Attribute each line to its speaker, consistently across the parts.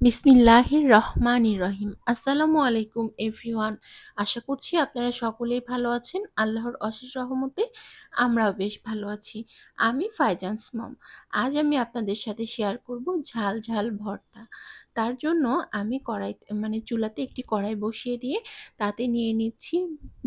Speaker 1: বিসমিল্লাহির রহমানির রহিম আসসালামু আলাইকুম, এভরিওয়ান। আশা করছি আপনারা সকলেই ভালো আছেন। আল্লাহর অশেষ রহমতে আমরাও বেশ ভালো আছি। আমি ফাইজান্স মম আজ আমি আপনাদের সাথে শেয়ার করব ঝাল ঝাল ভর্তা। তার জন্য আমি কড়াই মানে চুলাতে একটি কড়াই বসিয়ে দিয়ে তাতে নিয়ে নিচ্ছি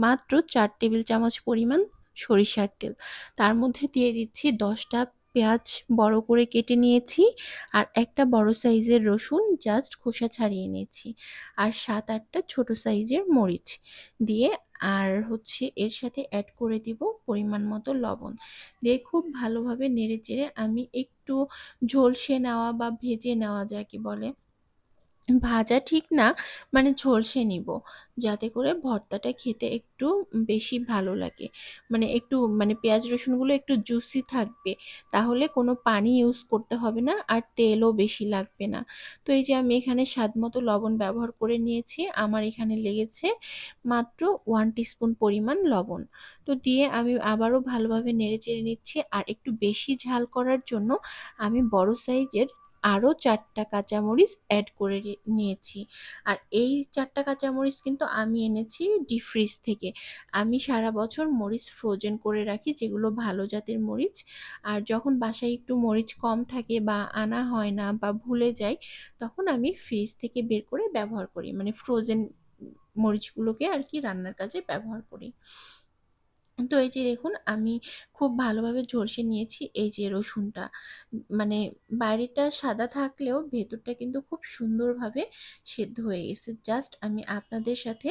Speaker 1: মাত্র চার টেবিল চামচ পরিমাণ সরিষার তেল। তার মধ্যে দিয়ে দিচ্ছি দশটা পেঁয়াজ বড় করে কেটে নিয়েছি আর একটা বড় সাইজের রসুন জাস্ট খোসা ছাড়িয়ে নিয়েছি। আর সাত আটটা ছোট সাইজের মরিচ দিয়ে আর হচ্ছে এর সাথে অ্যাড করে দিব পরিমাণ মতো লবণ। দিয়ে খুব ভালোভাবে নেড়ে চেড়ে আমি একটু ঝলসে নেওয়া বা ভেজে নেওয়া যাকে বলে ভাজা ঠিক না মানে ঝলসে নিব। যাতে করে ভর্তাটা খেতে একটু বেশি ভালো লাগে। মানে একটু মানে পেঁয়াজ রসুনগুলো একটু জুসি থাকবে। তাহলে কোনো পানি ইউজ করতে হবে না, আর তেলও বেশি লাগবে না। তো এই যে আমি এখানে স্বাদ মতো লবণ ব্যবহার করে নিয়েছি। আমার এখানে লেগেছে মাত্র ওয়ান টিস্পুন পরিমাণ লবণ। তো দিয়ে আমি আবারও ভালোভাবে নেড়ে চেড়ে নিচ্ছি। আর একটু বেশি ঝাল করার জন্য আমি বড় সাইজের আরও চারটা কাঁচামরিচ অ্যাড করে নিয়েছি। আর এই চারটা কাঁচামরিচ কিন্তু আমি এনেছি ডিপ ফ্রিজ থেকে। আমি সারা বছর মরিচ ফ্রোজেন করে রাখি, যেগুলো ভালো জাতের মরিচ। আর যখন বাসায় একটু মরিচ কম থাকে বা আনা হয় না বা ভুলে যাই, তখন আমি ফ্রিজ থেকে বের করে ব্যবহার করি। মানে ফ্রোজেন মরিচগুলোকে আর কি রান্নার কাজে ব্যবহার করি। তো এই যে দেখুন, আমি খুব ভালোভাবে ঝলসে নিয়েছি, এই যে রসুনটা। মানে বাইরেটা সাদা থাকলেও ভেতরটা কিন্তু খুব সুন্দরভাবে সেদ্ধ হয়ে গেছে। জাস্ট আমি আপনাদের সাথে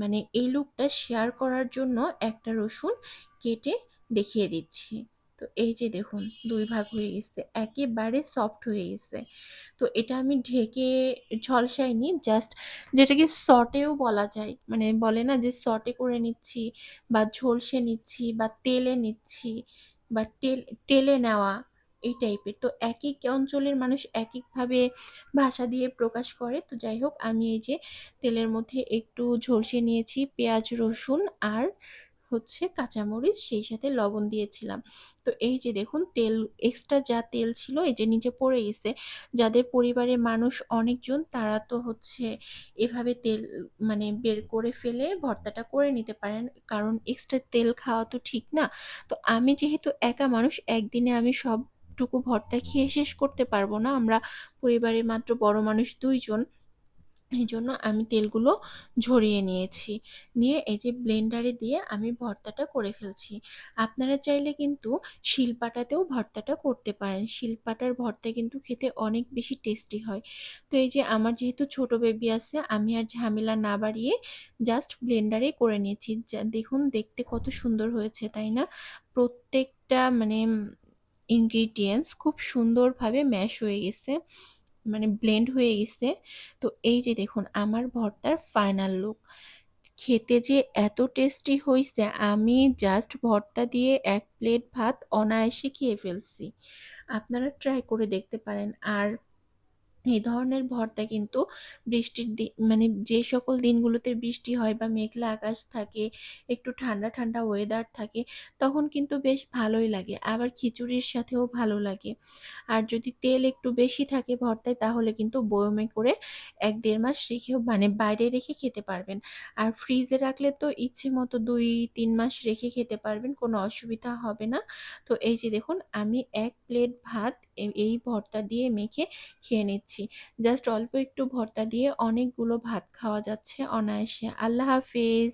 Speaker 1: মানে এই লুকটা শেয়ার করার জন্য একটা রসুন কেটে দেখিয়ে দিচ্ছি। তো এই যে দেখুন, দুই ভাগ হয়ে গেছে, একেবারে সফট হয়ে গেছে। তো এটা আমি ঢেকে ঝলসাইনি জাস্ট যেটাকে সটেও বলা যায় মানে বলে না যে সটে করে নিচ্ছি বা ঝলসে নিচ্ছি বা তেলে নিচ্ছি বা তেল, তেলে নেওয়া এই টাইপের তো এক এক অঞ্চলের মানুষ এক একভাবে ভাষা দিয়ে প্রকাশ করে। তো যাই হোক, আমি এই যে তেলের মধ্যে একটু ঝলসে নিয়েছি, পেঁয়াজ, রসুন আর হচ্ছে কাঁচামরিচ, সেই সাথে লবণ দিয়েছিলাম। তো এই যে দেখুন, তেল এক্সট্রা যা তেল ছিল, এই যে নিচে পড়ে গেছে, যাদের পরিবারে মানুষ অনেকজন, তারা তো হচ্ছে এভাবে তেল মানে বের করে ফেলে ভর্তাটা করে নিতে পারেন, কারণ এক্সট্রা তেল খাওয়া তো ঠিক না। তো আমি যেহেতু একা মানুষ, একদিনে আমি সবটুকু ভর্তা খেয়ে শেষ করতে পারব না। আমরা পরিবারে মাত্র বড় মানুষ দুইজন এই জন্য আমি তেলগুলো ঝরিয়ে নিয়েছি। নিয়ে এই যে ব্লেন্ডারে দিয়ে আমি ভর্তাটা করে ফেলছি। আপনারা চাইলে কিন্তু শিলপাটাতেও ভর্তাটা করতে পারেন। শিলপাটার ভর্তা কিন্তু খেতে অনেক বেশি টেস্টি হয়। তো এই যে আমার যেহেতু ছোট বেবি আছে, আমি আর ঝামেলা না বাড়িয়ে জাস্ট ব্লেন্ডারে করে নিয়েছি। দেখুন, দেখতে কত সুন্দর হয়েছে, তাই না? প্রত্যেকটা মানে ইনগ্রিডিয়েন্টস খুব সুন্দরভাবে ম্যাশ হয়ে গেছে। মানে ব্লেন্ড হয়ে গেছে। তো এই যে দেখুন, আমার ভর্তার ফাইনাল লুক খেতে যে এত টেস্টি হয়েছে আমি জাস্ট ভর্তা দিয়ে এক প্লেট ভাত অনায়াসে খেয়ে ফেলছি। আপনারা ট্রাই করে দেখতে পারেন। আর এই ধরনের ভর্তা কিন্তু বৃষ্টির দিন মানে যে সকল দিনগুলোতে বৃষ্টি হয় বা মেঘলা আকাশ থাকে, একটু ঠান্ডা ঠান্ডা ওয়েদার থাকে, তখন কিন্তু বেশ ভালোই লাগে। আবার খিচুড়ির সাথেও ভালো লাগে। আর যদি তেল একটু বেশি থাকে ভর্তায় তাহলে কিন্তু বয়মে করে এক দেড় মাস রেখেও মানে বাইরে রেখে খেতে পারবেন। আর ফ্রিজে রাখলে তো ইচ্ছে মতো দুই তিন মাস রেখে খেতে পারবেন, কোনো অসুবিধা হবে না। তো এই যে দেখুন, আমি এক প্লেট ভাত এই ভর্তা দিয়ে মেখে খেয়ে নিচ্ছি। জাস্ট অল্প একটু ভর্তা দিয়ে অনেকগুলো ভাত খাওয়া যাচ্ছে অনায়াসে। আল্লাহ হাফিজ।